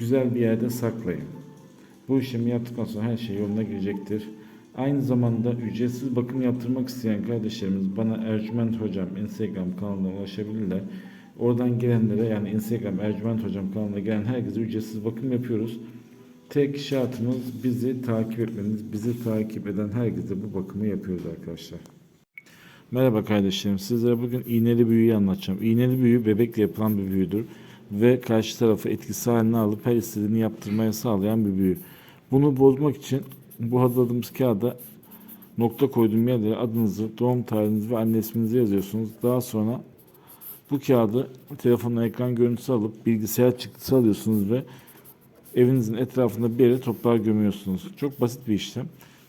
güzel bir yerde saklayın. Bu işlemi yaptıktan sonra her şey yoluna girecektir. Aynı zamanda ücretsiz bakım yaptırmak isteyen kardeşlerimiz bana Ercüment Hocam Instagram kanalına ulaşabilirler. Oradan gelenlere yani Instagram Ercüment Hocam kanalına gelen herkese ücretsiz bakım yapıyoruz. Tek şartımız bizi takip etmeniz. Bizi takip eden herkese bu bakımı yapıyoruz arkadaşlar. Merhaba kardeşlerim. Sizlere bugün iğneli büyüyü anlatacağım. İğneli büyü bebekle yapılan bir büyüdür ve karşı tarafı etkisi haline alıp her istediğini yaptırmaya sağlayan bir büyü. Bunu bozmak için bu hazırladığımız kağıda nokta koyduğum yerlere adınızı, doğum tarihinizi ve anne isminizi yazıyorsunuz. Daha sonra bu kağıdı telefonla ekran görüntüsü alıp bilgisayar çıktısı alıyorsunuz ve evinizin etrafında bir yere toprağa gömüyorsunuz. Çok basit bir işlem.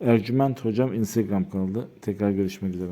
Ercüment Hocam Instagram kanalı. Tekrar görüşmek üzere.